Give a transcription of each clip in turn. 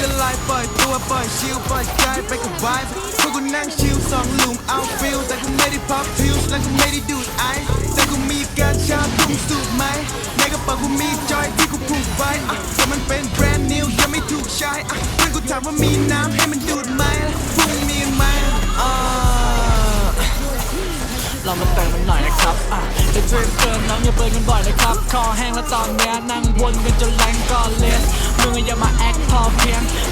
ดอะไรปล่อยตัวปล่อยชิลปล่อยใจไปกับไวบ์พวกกูนั่งชิลสองลุมเอาฟิลแต่กูไม่ได้พับพิวส์และกูไม่ได้ดูดไอซ์แต่กูมีการชาตุ้มสูบไหมในกระเป๋ากูมีจอยที่กูผูกไว้อะแต่มันเป็นแบรนด์นิวยังไม่ถูกใช้อะเพื่อนกูถามว่ามีน้ำให้มันดูดไหมพวกมึงมีไหมอ่าเรามาเติมมันหน่อยนะครับอะจะเทรนเกินน้องอย่าเบิร์นกันบ่อยนะครับคอแห้งแล้วตอนเนี้ยนั่งวนกันจนแรงก่อนเลนมึงอย่ามา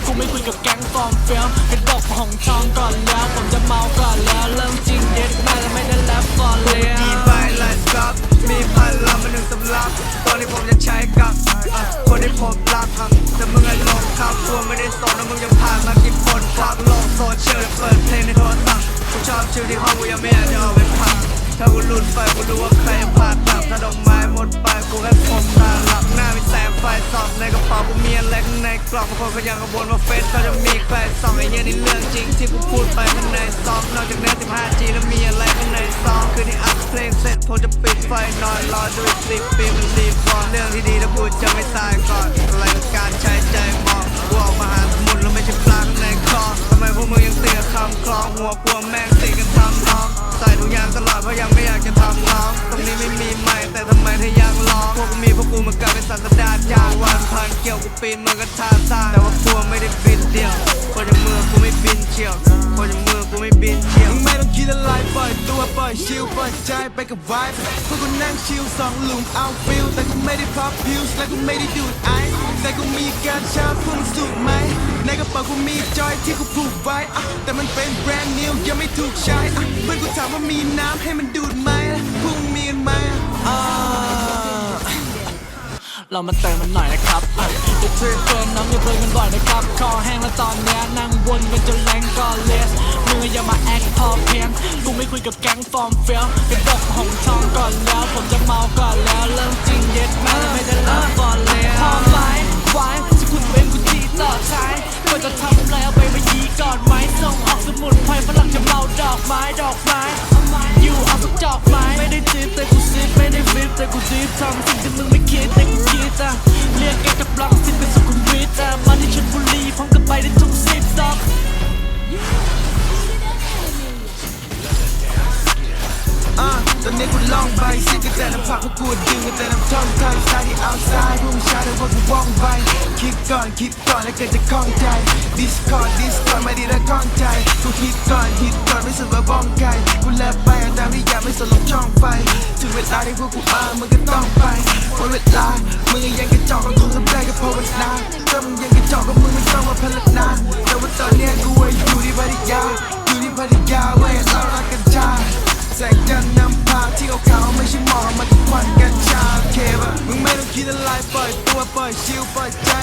กูไม่คุยกับแก๊งฟอร์มเฟียมกระดกของทองก่อนแล้ว ผมจะเมาก่อนแล้ว เริ่มจริงเด็ดม่แล้วไม่ได้แลบก่อนเลยมีใบไลน์ซับมีพันลำมาหนึ่งสำรับตัวที่ผมจะใช้กับอะคนที่ผมรักครับแต่มึงไอ้ลงครับตัวไม่ได้สนนะมึงยังผ่านมากี่คนครับโลกโซเชียลเปิดเพลงในโทรศัพท์กูชอบชื่อที่ห้องกูยังไม่อยากจะเอาไปพักถ้ากูหลุดไปกูรู้ว่าใครผ่านตับถ้าดอกไม้หมดไปกูแค่ผมตาหลับหน้ามีแสงไฟส่องในกระเป๋ากูมีอะไรข้างใน กล่องบางคนก็ยังกังวลว่าเฟซเขาจะมีใครส่องไอ้เหี้ยนี่เรื่องจริงที่กูพูดไปข้างในซองนอกจากนี้ 15G แล้วมีอะไรข้างในซองคืนที่อัพเพลงเสร็จผมจะปิดไฟนอนรอดูอีกสิบปีมันรีบก่อนเรื่องที่ดีแล้วพูดจะไม่ตายก่อนอะไรกับการใช้ใจมองกูออกมาหาสมุนแล้วไม่ใช่ปลาข้างในคลองทำไมพวกมึงยังเสียคำคลองหัวพวงแม่งตีกันทำน้องใส่ทุกอย่างตลอดเพราะยังไม่อยากจะทำน้องตรงนี้ไม่มีใหม่แต่ทำไมเธอยังร้องพวกกูมีพวกกูมากลายเป็นสัตว์ดาจาง กี่ยวกูปีนมือกันทาซานแต่ว่ากูไม่ได้บินเดียวคนอย่างมือกูไม่บินเฉียวคนอย่างมือกูไม่บินเฉียวไม่ต้องคิดอะไรปล่อยตัวปล่อยชิลปล่อยใจไปกับไวบ์พวกกูนั่งชิลสองหลุมเอาฟิลแต่กูไม่ได้พับพิวส์และกูไม่ได้ดูดไอซ์แต่กูมีการชาพวกมึงสูบไหมในกระเป๋ากูมีจอยที่กูผูกไว้แต่มันเป็นแบรนด์นิวยังไม่ถูกใช้เพื่อนกูถามว่ามีน้ำให้มันดูดไหม เรามาเติมมันหน่อยนะครับจะเทรนเกินน้องอย่าเบิร์นกันบ่อยนะครับ คอแห้งแล้วตอนเนี้ยนั่งวนกันจนแรงก่อนเลสมึงอย่ามาแอคพอเพียงกูไม่คุยกับแก๊งฟอร์มเฟียมกระดกของทองก่อนแล้ว ผมจะเมาก่อนแล้ว เริ่มจริงเย็ดแม่ไม่ได้เลิกก่อนเลยพอไหมไว้จะคุณเป็นกูทีต่อท้ายก็จะทำอะไรเอาไปมายีก่อนไหมส่งออกสมุนไพรฝรั่งจะเมาดอกไม้ดอกไม้อยู่เอาสักจอกไม้ไม่ได้จีบแต่กูซีบไม่ได้ฟิปแต่กูจีบทำ ตอนนี้กูลองไปซิกกันแต่น้ำผักพวกกูดึงกันแต่น้ำท่องไทยสายที่เอาซายพวกมึงชาแต่พวกกูว่องไปคิดก่อนคิดก่อนแล้วเกิดจะคล่องใจ Discord Discord ไม่ได้ละคล่องใจกูคิดก่อนคิดก่อนไม่สนว่าบ้องไก่กูแลบไปตามที่อยากไม่สนลงช่องไฟถึงเวลาที่พวกกูมามึงก็ต้องไปหมดเวลามึงยังกระจอกก็คงทำได้ก็ภาวนาถ้ามึงยังกระจอกก็มึงไม่ต้องมาพัฒน มึงไม่ต้องคิดอะไรปล่อยตัวปล่อยชิลปล่อยใจ